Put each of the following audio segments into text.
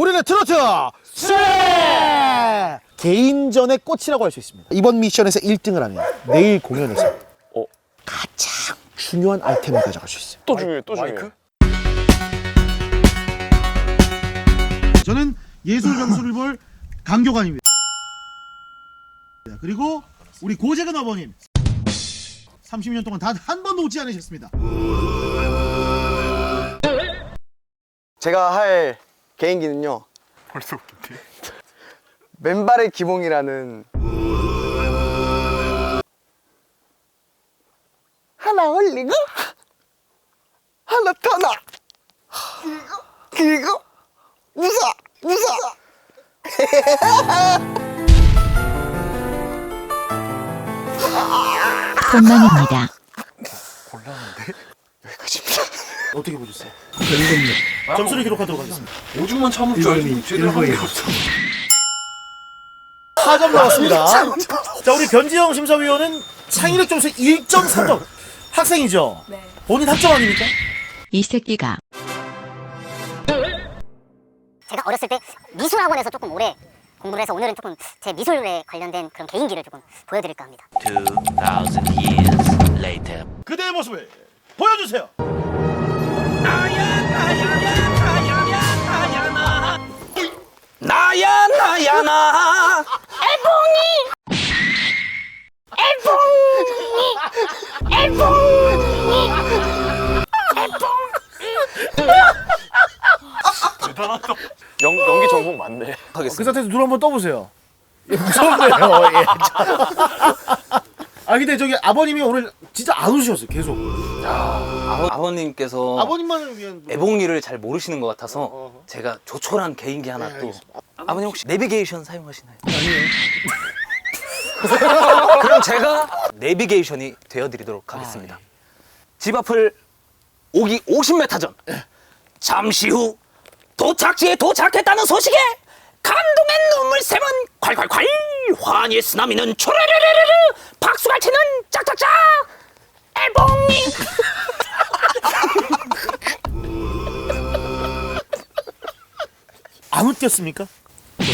우리는 트로트 쇠 개인전의 꽃이라고 할 수 있습니다. 이번 미션에서 1등을 하면 내일 공연에서 어? 가장 중요한 아이템을 가져갈 수 있어요. 또 중요해 또 중요해 저는 예술 점수를 볼 강교관입니다. 그리고 우리 고재근 아버님 30년 동안 단 한 번도 웃지 않으셨습니다. 제가 할 개인기는요. 벌써 웃긴데 맨발의 기봉이라는 하나 올리고 하나 터나 그리고 그리고 웃어 웃어 본망입니다. 어떻게 보셨어요? 점수를 기록하도록 하겠습니다. 오죽만 참을 줄 알지 제대로 한게 없어 4점 나왔습니다. 자, 우리 변지영 심사위원은 창의력 점수 1.3점. 학생이죠? 네. 본인 학점 아닙니까? 이 새끼가 제가 어렸을 때 미술학원에서 조금 오래 공부를 해서 오늘은 조금 제 미술에 관련된 그런 개인기를 조금 보여드릴까 합니다. 2,000 years later. 그대의 모습을 보여주세요. 나야 나야 나. 연, 연기 전공 맞네 그 상태에서 눈 한번 떠보세요. 예, 무섭네요. 예. 아 근데 저기 아버님이 오늘 진짜 안 웃으셨어요. 계속. 아버, 님께서 아버님만을 위한 애봉이를 잘 모르시는 것 같아서 제가 조촐한 개인기 하나 또 아버님 혹시 내비게이션 사용하시나요? 아니요. 그럼 제가 내비게이션이 되어드리도록 하겠습니다. 집 앞을 오기 50m 전. 잠시 후 도착지에 도착했다는 소식에 감동의 눈물 샘은 콸콸콸 환희의 쓰나미는 초라르르르르 박수갈채는 짝짝짝 애봉이. 안 웃겼습니까?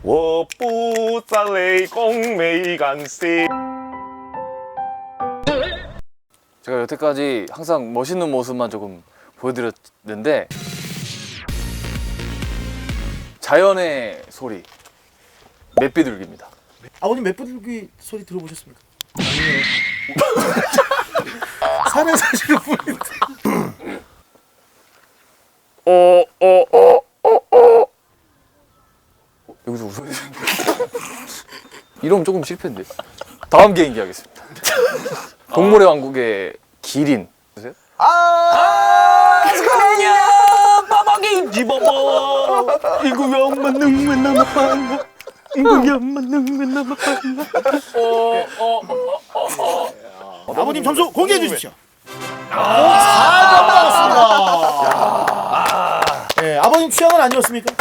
본망입니다. 我不再泪公没关系。 제가 여태까지 항상 멋있는 모습만 조금 보여드렸는데 자연의 소리 맷비둘기입니다. 아버님 맷부들기 소리 들어보셨습니까? 아니요. 산에 사시는 분인데. 어, 어, 어, 어, 어. 여기서 웃어야 되는데 이러면 조금 실패인데 다음 개인기 하겠습니다. 동물의 왕국의 기린 보세요. 아야 빠박이 집어버 이구역만 능면 남아빨라. 이구역만 능면 남아빨라. 아버님 점수 공개해 주십시오. 4점 나왔습니다. 예, 아버님 취향은 아니었습니까?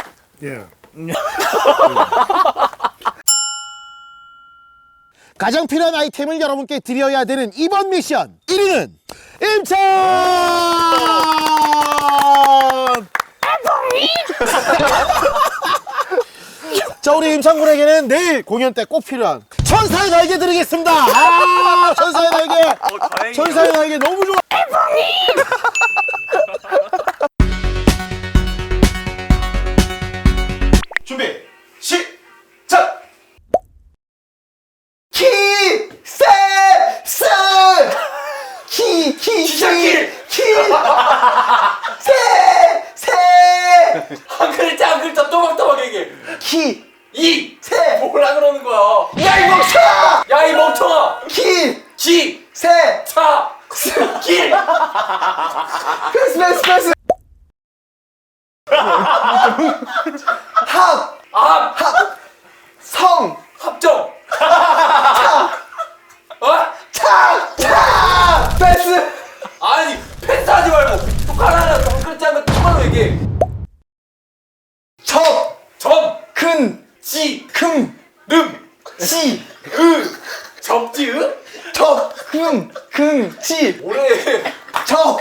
예. 가장 필요한 아이템을 여러분께 드려야 되는 이번 미션 1위는 임찬! 자 우리 임창군에게는 내일 공연 때 꼭 필요한 천사의 날개 드리겠습니다. 아 천사의 날개, 천사의 날개 너무 좋아. 한 글자 한 글자 또박또박 얘기해. 키, 이 세, 뭐라 그러는 거야? 야, 이 멍청아! 야 이 멍청아! 키, 지 세, 차 길. 패스, 패스, 패스. 큰, 지, 금, 름, 지, 으, 적지, 으? 적, 금, 금, 지, 올해 적,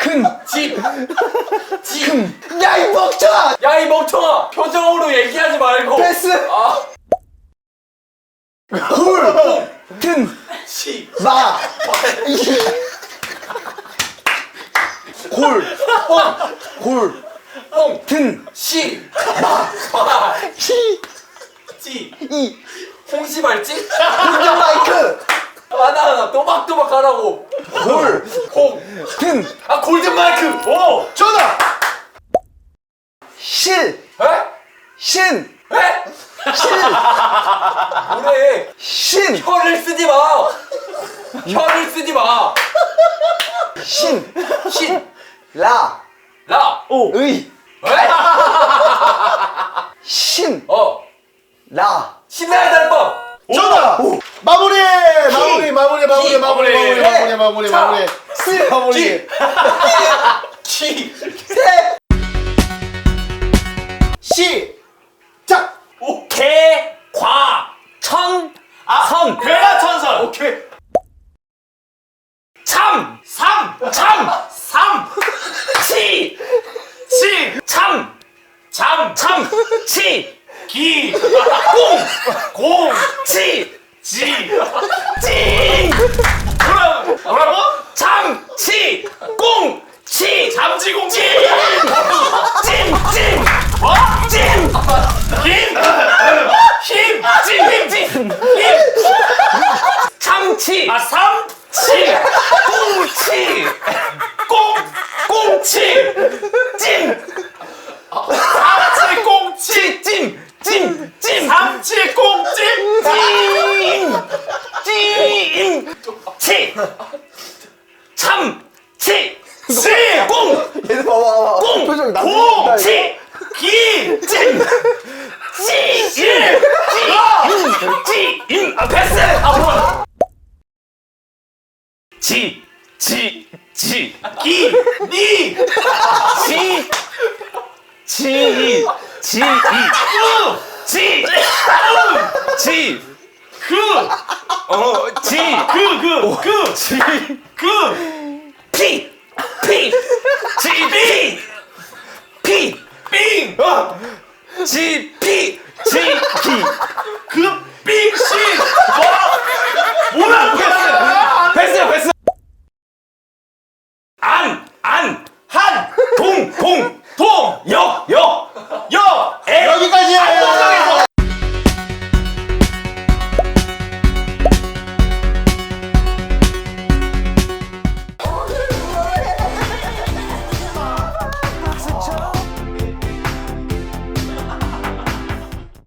큰, 지, 지. 금. 야, 이 멍청아! 야, 이 멍청아! 표정으로 얘기하지 말고. 패스! 아, 굴, 튼, 시, 마, 골, 골, 뽕, 튼, 시, 마, 마, 히, 지, 이, 홍시발찌? 운전 마이크, 하나하나 또박또박 하라고. 골, 홍. 튼, 아, 골든 마이크! 오! 전화. 실, 에? 신, 에? 실, 올해 신, 혀를 쓰지 마! 혀를 쓰지 마! 신, 신, 라, 라, 의, 에? 신, 어, 라, 신나야 될 법! 전화. 마무리. 마무리. 마무리. 마무리. 키. 마무리. 마무리. 마무리. 마무리. 자. 마무리. 스, 마무리. 키, 세, 시. 작. 개, 과, 천, 선. 괴라 천선. 오케이. 참, 삼, 참, 삼, 치, 치, 참, 참, 참, 치, 기, 공, 공, 치, 지, 찡. 뭐라, 뭐라고? 참, 치, 공, 치, 잠지공, 찡, 찡, 찡, 뭐? 찡, 힘, 힘, 찡, 힘, 찡, 힘. 참치, 아 삼치, 꽁치, 꽁, 꽁치, 찜, 삼치 꽁치, 찜, 찜, 찜, 삼치 꽁찜, 찜, 찜, 치, 참치, 치, 꽁, 얘들 봐봐, 봐봐. 꽁, 표정 나. 꽁, 치, 기, 찜, 찌, 일, 찌, 임, 찌, 임, 아 패스, 앞으로. 지, 지, 지, 기, 니, 지, 지, 지, 이, 으, 지, 으, 지, 그, 어, 지, 그, 그, 그, 지, 그, 피, 피, 지, 피, 피! 삥! 어! 지, 피! 지, 피! 그 삥! 씨! 뭐? 뭐라고?